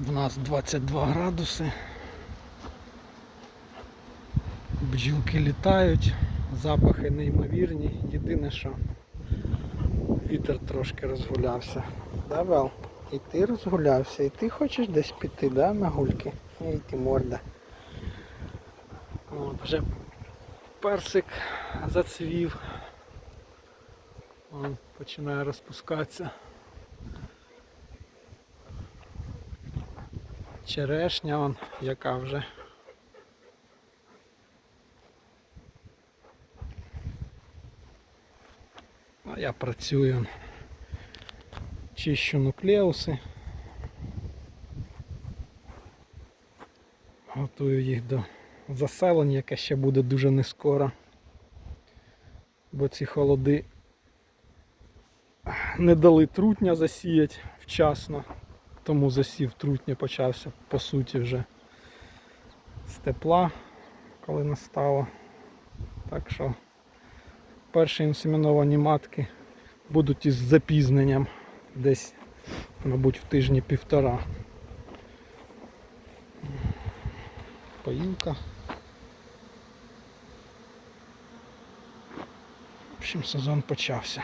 В нас 22 градуси. Бджілки літають, запахи неймовірні. Єдине, що вітер трошки розгулявся. Да, Вел? І ти розгулявся, і ти хочеш десь піти, да, на гульки? Ей, ти морда. От, вже персик зацвів. Он починає розпускатися. Черешня он, яка вже. А я працюю. Чищу нуклеуси. Готую їх до заселення, яке ще буде дуже не скоро. Бо ці холоди не дали трутня засіяти вчасно. Тому засів трутня почався по суті вже з тепла, коли настало. Так що перші інсеміновані матки будуть із запізненням десь, мабуть, в тижні півтора. Поїлка. В общем, сезон почався.